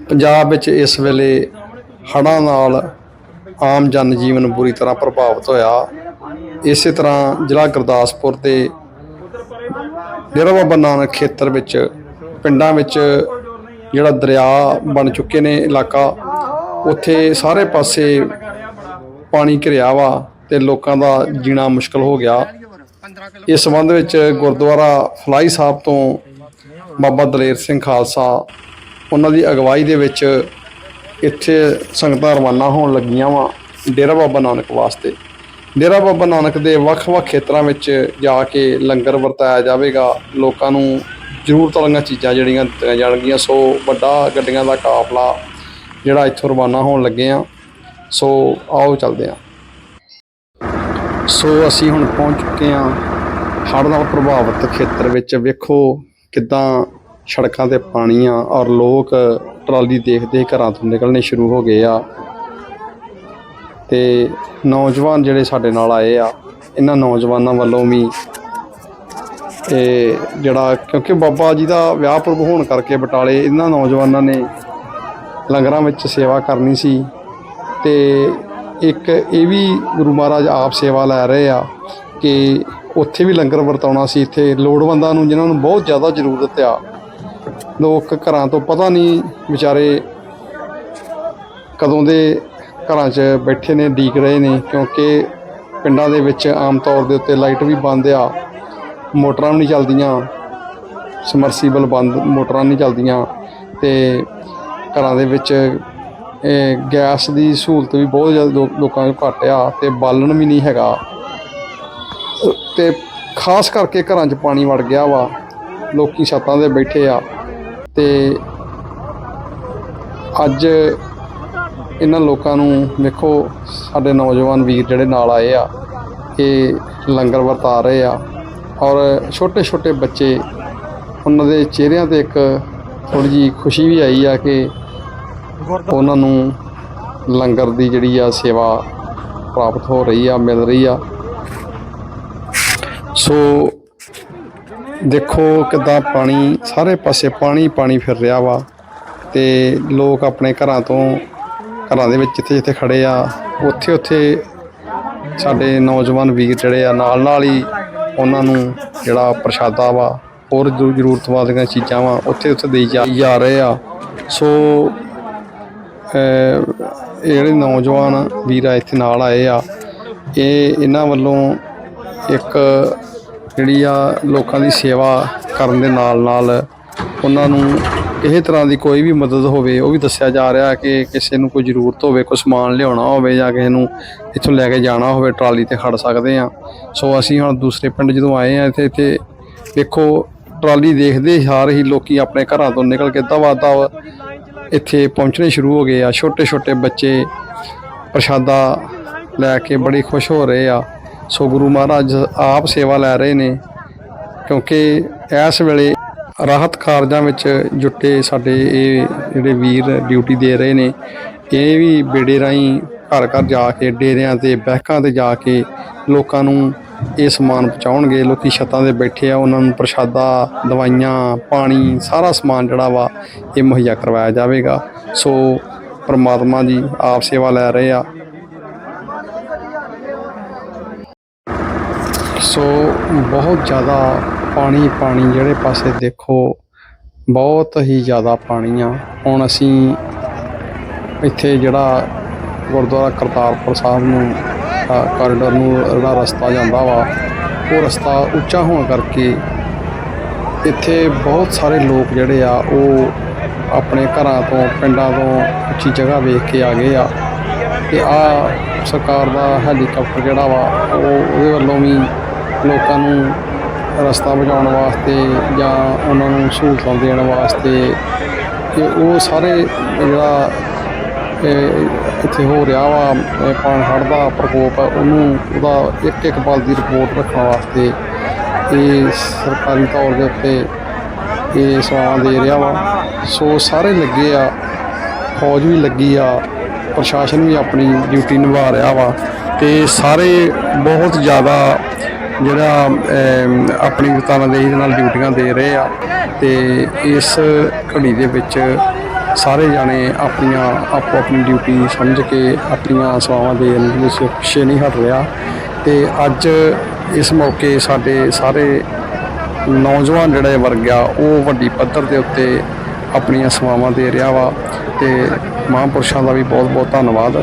ਪੰਜਾਬ ਵਿੱਚ ਇਸ ਵੇਲੇ ਹੜ੍ਹਾਂ ਨਾਲ ਆਮ ਜਨ ਜੀਵਨ ਬੁਰੀ ਤਰ੍ਹਾਂ ਪ੍ਰਭਾਵਿਤ ਹੋਇਆ। ਇਸੇ ਤਰ੍ਹਾਂ ਜ਼ਿਲ੍ਹਾ ਗੁਰਦਾਸਪੁਰ ਦੇ ਡੇਰਾ ਬਾਬਾ ਨਾਨਕ ਖੇਤਰ ਵਿੱਚ, ਪਿੰਡਾਂ ਵਿੱਚ ਜਿਹੜਾ ਦਰਿਆ ਬਣ ਚੁੱਕੇ ਨੇ ਇਲਾਕਾ, ਉੱਥੇ ਸਾਰੇ ਪਾਸੇ ਪਾਣੀ ਘਿਰਿਆ ਵਾ ਤੇ ਲੋਕਾਂ ਦਾ ਜੀਣਾ ਮੁਸ਼ਕਲ ਹੋ ਗਿਆ। ਇਸ ਸੰਬੰਧ ਵਿੱਚ ਗੁਰਦੁਆਰਾ ਫਲਾਈ ਸਾਹਿਬ ਤੋਂ ਬਾਬਾ ਦਲੇਰ ਸਿੰਘ ਖਾਲਸਾ ਉਹਨਾਂ ਦੀ ਅਗਵਾਈ ਦੇ ਵਿੱਚ ਇੱਥੇ ਸੰਗਤਾਂ ਰਵਾਨਾ ਹੋਣ ਲੱਗੀਆਂ ਵਾ ਡੇਰਾ ਬਾਬਾ ਨਾਨਕ ਵਾਸਤੇ। ਡੇਰਾ ਬਾਬਾ ਨਾਨਕ ਦੇ ਵੱਖ-ਵੱਖ ਖੇਤਰਾਂ ਵਿੱਚ ਜਾ ਕੇ ਲੰਗਰ ਵਰਤਾਇਆ ਜਾਵੇਗਾ। ਲੋਕਾਂ ਨੂੰ ਜ਼ਰੂਰਤ ਵਾਲੀਆਂ ਚੀਜ਼ਾਂ ਜਿਹੜੀਆਂ ਦਿੱਤੀਆਂ ਜਾਣਗੀਆਂ। ਸੋ ਵੱਡਾ ਗੱਡੀਆਂ ਦਾ ਕਾਫਲਾ ਜਿਹੜਾ ਇੱਥੋਂ ਰਵਾਨਾ ਹੋਣ ਲੱਗੇ ਆ। ਸੋ ਆਓ ਚੱਲਦੇ ਆ। ਸੋ ਅਸੀਂ ਹੁਣ ਪਹੁੰਚ ਚੁੱਕੇ ਹਾਂ ਹੜ੍ਹ ਨਾਲ ਪ੍ਰਭਾਵਿਤ ਖੇਤਰ ਵਿੱਚ। ਵੇਖੋ ਕਿਦਾਂ ਸੜਕਾਂ ਤੇ ਪਾਣੀ ਆ ਔਰ ਲੋਕ ਟਰਾਲੀ ਦੇਖਦੇ ਘਰਾਂ ਤੋਂ ਨਿਕਲਣੇ ਸ਼ੁਰੂ ਹੋ ਗਏ ਆ। ਤੇ ਨੌਜਵਾਨ ਜਿਹੜੇ ਸਾਡੇ ਨਾਲ ਆਏ ਆ, ਇਹਨਾਂ ਨੌਜਵਾਨਾਂ ਵੱਲੋਂ ਵੀ ਇਹ ਜਿਹੜਾ ਕਿਉਂਕਿ ਬਾਬਾ ਜੀ ਦਾ ਵਿਆਹ ਪੁਰਬ ਹੋਣ ਕਰਕੇ ਬਟਾਲੇ ਇਹਨਾਂ ਨੌਜਵਾਨਾਂ ਨੇ ਲੰਗਰਾਂ ਵਿੱਚ ਸੇਵਾ ਕਰਨੀ ਸੀ ਤੇ ਇੱਕ ਇਹ ਵੀ ਗੁਰੂ ਮਹਾਰਾਜ ਆਪ ਸੇਵਾ ਲੈ ਰਹੇ ਆ ਕਿ ਉੱਥੇ ਵੀ ਲੰਗਰ ਵਰਤਾਉਣਾ ਸੀ। ਇੱਥੇ ਲੋੜਵੰਦਾਂ ਨੂੰ ਜਿਨ੍ਹਾਂ ਨੂੰ ਬਹੁਤ ਜ਼ਿਆਦਾ ਜ਼ਰੂਰਤ ਆ ਲੋਕ ਘਰਾਂ ਤੋਂ ਪਤਾ ਨਹੀਂ ਵਿਚਾਰੇ ਕਦੋਂ ਦੇ ਘਰਾਂ 'ਚ ਬੈਠੇ ਨੇ, ਡੀਕ ਰਹੇ ਨੇ, ਕਿਉਂਕਿ ਪਿੰਡਾਂ ਦੇ ਵਿੱਚ ਆਮ ਤੌਰ ਦੇ ਉੱਤੇ ਲਾਈਟ ਵੀ ਬੰਦ ਆ, ਮੋਟਰਾਂ ਵੀ ਨਹੀਂ ਚੱਲਦੀਆਂ ਸਮਰਸੀਬਲ ਬੰਦ, ਮੋਟਰਾਂ ਨਹੀਂ ਚੱਲਦੀਆਂ ਤੇ ਘਰਾਂ ਦੇ ਵਿੱਚ ਗੈਸ ਦੀ ਸਹੂਲਤ ਵੀ ਬਹੁਤ ਜ਼ਿਆਦਾ ਲੋ- ਲੋਕਾਂ ਨੂੰ ਘੱਟ ਆ ਤੇ ਬਾਲਣ ਵੀ ਨਹੀਂ ਹੈਗਾ। ਤੇ ਖਾਸ ਕਰਕੇ ਘਰਾਂ 'ਚ ਪਾਣੀ ਵੜ ਗਿਆ ਵਾ, ਲੋਕੀ ਛੱਤਾਂ 'ਤੇ ਬੈਠੇ ਆ। ਤੇ ਅੱਜ ਇਹਨਾਂ ਲੋਕਾਂ ਨੂੰ ਵੇਖੋ, ਸਾਡੇ ਨੌਜਵਾਨ ਵੀਰ ਜਿਹੜੇ ਨਾਲ ਆਏ ਆ ਇਹ ਲੰਗਰ ਵਰਤਾ ਰਹੇ ਆ ਔਰ ਛੋਟੇ ਛੋਟੇ ਬੱਚੇ, ਉਹਨਾਂ ਦੇ ਚਿਹਰਿਆਂ ਤੇ ਇੱਕ ਥੋੜੀ ਜੀ ਖੁਸ਼ੀ ਵੀ ਆਈ ਆ ਕਿ ਉਹਨਾਂ ਨੂੰ ਲੰਗਰ ਦੀ ਜਿਹੜੀ ਆ ਸੇਵਾ ਪ੍ਰਾਪਤ ਹੋ ਰਹੀ ਆ, ਮਿਲ ਰਹੀ ਆ। ਸੋ ਦੇਖੋ ਕਿਦਾਂ ਪਾਣੀ, ਸਾਰੇ ਪਾਸੇ ਪਾਣੀ ਪਾਣੀ ਫਿਰ ਰਿਹਾ ਵਾ ਤੇ ਲੋਕ ਆਪਣੇ ਘਰਾਂ ਤੋਂ, ਘਰਾਂ ਦੇ ਵਿੱਚ ਜਿੱਥੇ ਜਿੱਥੇ ਖੜੇ ਆ, ਉੱਥੇ ਉੱਥੇ ਸਾਡੇ ਨੌਜਵਾਨ ਵੀਰ ਜਿਹੜੇ ਆ, ਨਾਲ ਨਾਲ ਹੀ ਉਹਨਾਂ ਨੂੰ ਜਿਹੜਾ ਪ੍ਰਸ਼ਾਦਾ ਵਾ, ਹੋਰ ਜੋ ਜ਼ਰੂਰਤ ਵਾਲੀਆਂ ਚੀਜ਼ਾਂ ਵਾ, ਉੱਥੇ ਉੱਥੇ ਦੇਈ ਜਾ ਰਹੇ ਆ। ਸੋ ਇਹ ਜਿਹੜੇ ਨੌਜਵਾਨ ਵੀਰ ਆ, ਇੱਥੇ ਨਾਲ ਆਏ ਆ, ਇਹ ਇਹਨਾਂ ਵੱਲੋਂ ਇੱਕ ਜਿਹੜੀ ਆ ਲੋਕਾਂ ਦੀ ਸੇਵਾ ਕਰਨ ਦੇ ਨਾਲ ਨਾਲ ਉਹਨਾਂ ਨੂੰ ਕਿਸੇ ਤਰ੍ਹਾਂ ਦੀ ਕੋਈ ਵੀ ਮਦਦ ਹੋਵੇ, ਉਹ ਵੀ ਦੱਸਿਆ ਜਾ ਰਿਹਾ ਕਿ ਕਿਸੇ ਨੂੰ ਕੋਈ ਜ਼ਰੂਰਤ ਹੋਵੇ, ਕੋਈ ਸਮਾਨ ਲਿਆਉਣਾ ਹੋਵੇ ਜਾਂ ਕਿਸੇ ਨੂੰ ਇੱਥੋਂ ਲੈ ਕੇ ਜਾਣਾ ਹੋਵੇ, ਟਰਾਲੀ ਤੇ ਖੜ ਸਕਦੇ ਆ ਸੋ ਅਸੀਂ ਹੁਣ ਦੂਸਰੇ ਪਿੰਡ ਜਦੋਂ ਆਏ ਆ ਇੱਥੇ ਇੱਥੇ ਦੇਖੋ ਟਰਾਲੀ ਦੇਖਦੇ ਸਾਰ ਹੀ ਲੋਕੀ ਆਪਣੇ ਘਰਾਂ ਤੋਂ ਨਿਕਲ ਕੇ ਦਵਾ ਦਵ ਇੱਥੇ ਪਹੁੰਚਣੇ ਸ਼ੁਰੂ ਹੋ ਗਏ ਆ। ਛੋਟੇ ਛੋਟੇ ਬੱਚੇ ਪ੍ਰਸ਼ਾਦਾ ਲੈ ਕੇ ਬੜੀ ਖੁਸ਼ ਹੋ ਰਹੇ ਆ। ਸੋ ਗੁਰੂ ਮਹਾਰਾਜ ਆਪ ਸੇਵਾ ਲੈ ਰਹੇ ਨੇ, ਕਿਉਂਕਿ ਇਸ ਵੇਲੇ ਰਾਹਤ ਕਾਰਜਾਂ ਵਿੱਚ ਜੁਟੇ ਸਾਡੇ ਇਹ ਜਿਹੜੇ ਵੀਰ ਡਿਊਟੀ ਦੇ ਰਹੇ ਨੇ, ਇਹ ਵੀ ਬੇੜੇ ਰਾਹੀਂ ਘਰ ਘਰ ਜਾ ਕੇ, ਡੇਰਿਆਂ ਤੇ, ਬਹਿਕਾਂ ਤੇ ਜਾ ਕੇ ਲੋਕਾਂ ਨੂੰ ਇਹ ਸਮਾਨ ਪਹੁੰਚਾਉਣਗੇ। ਲੋਕੀ ਛੱਤਾਂ ਤੇ ਬੈਠੇ ਆ, ਉਹਨਾਂ ਨੂੰ ਪ੍ਰਸ਼ਾਦਾ, ਦਵਾਈਆਂ, ਪਾਣੀ, ਸਾਰਾ ਸਮਾਨ ਜਿਹੜਾ ਵਾ ਇਹ ਮੁਹੱਈਆ ਕਰਵਾਇਆ ਜਾਵੇਗਾ। ਸੋ ਪਰਮਾਤਮਾ ਜੀ ਆਪ ਸੇਵਾ ਲੈ ਰਹੇ ਆ। ਸੋ ਬਹੁਤ ਜ਼ਿਆਦਾ ਪਾਣੀ ਪਾਣੀ ਜਿਹੜੇ ਪਾਸੇ ਦੇਖੋ, ਬਹੁਤ ਹੀ ਜ਼ਿਆਦਾ ਪਾਣੀ ਆ। ਹੁਣ ਅਸੀਂ ਇੱਥੇ ਜਿਹੜਾ ਗੁਰਦੁਆਰਾ ਕਰਤਾਰਪੁਰ ਸਾਹਿਬ ਨੂੰ ਕਾਰੀਡੋਰ ਨੂੰ ਜਿਹੜਾ ਰਸਤਾ ਜਾਂਦਾ ਵਾ, ਉਹ ਰਸਤਾ ਉੱਚਾ ਹੋਣ ਕਰਕੇ ਇੱਥੇ ਬਹੁਤ ਸਾਰੇ ਲੋਕ ਜਿਹੜੇ ਆ, ਉਹ ਆਪਣੇ ਘਰਾਂ ਤੋਂ, ਪਿੰਡਾਂ ਤੋਂ ਉੱਚੀ ਜਗ੍ਹਾ ਵੇਖ ਕੇ ਆ ਗਏ ਆ। ਤੇ ਆ ਸਰਕਾਰ ਦਾ ਹੈਲੀਕਾਪਟਰ ਜਿਹੜਾ ਵਾ, ਉਹ ਉਹਦੇ ਵੱਲੋਂ ਵੀ ਲੋਕਾਂ ਨੂੰ ਰਸਤਾ ਬਚਾਉਣ ਵਾਸਤੇ ਜਾਂ ਉਹਨਾਂ ਨੂੰ ਸਹੂਲਤਾਂ ਦੇਣ ਵਾਸਤੇ ਕਿ ਉਹ ਸਾਰੇ ਜਿਹੜਾ ਇੱਥੇ ਹੋ ਰਿਹਾ ਵਾ, ਇਹ ਪਾਣੀ ਦਾ ਪ੍ਰਕੋਪ, ਉਹਨੂੰ, ਉਹਦਾ ਇੱਕ ਇੱਕ ਪਲ ਦੀ ਰਿਪੋਰਟ ਰੱਖਣ ਵਾਸਤੇ ਇਹ ਸਰਕਾਰੀ ਤੌਰ ਦੇ ਉੱਤੇ ਇਹ ਸੇਵਾਵਾਂ ਦੇ ਰਿਹਾ ਵਾ। ਸੋ ਸਾਰੇ ਲੱਗੇ ਆ, ਫੌਜ ਵੀ ਲੱਗੀ ਆ, ਪ੍ਰਸ਼ਾਸਨ ਵੀ ਆਪਣੀ ਡਿਊਟੀ ਨਿਭਾ ਰਿਹਾ ਵਾ ਤੇ ਸਾਰੇ ਬਹੁਤ ਜ਼ਿਆਦਾ ਜਿਹੜਾ ਆਪਣੀ ਤਨਦੇਹੀ ਦੇ ਨਾਲ ਡਿਊਟੀਆਂ ਦੇ ਰਹੇ ਆ ਤੇ ਇਸ ਘੜੀ ਦੇ ਵਿੱਚ ਸਾਰੇ ਜਾਣੇ ਆਪਣੀਆਂ, ਆਪੋ ਆਪਣੀ ਡਿਊਟੀ ਸਮਝ ਕੇ ਆਪਣੀਆਂ ਸੇਵਾਵਾਂ ਦੇ ਵਿੱਚ ਪਿੱਛੇ ਨਹੀਂ ਹਟ ਰਿਹਾ ਤੇ ਅੱਜ ਇਸ ਮੌਕੇ ਸਾਡੇ ਸਾਰੇ ਨੌਜਵਾਨ ਜਿਹੜੇ ਵਰਗ ਆ, ਉਹ ਵੱਡੀ ਪੱਧਰ ਦੇ ਉੱਤੇ ਆਪਣੀਆਂ ਸੇਵਾਵਾਂ ਦੇ ਰਿਹਾ ਵਾ ਤੇ ਮਹਾਂਪੁਰਸ਼ਾਂ ਦਾ ਵੀ ਬਹੁਤ ਬਹੁਤ ਧੰਨਵਾਦ।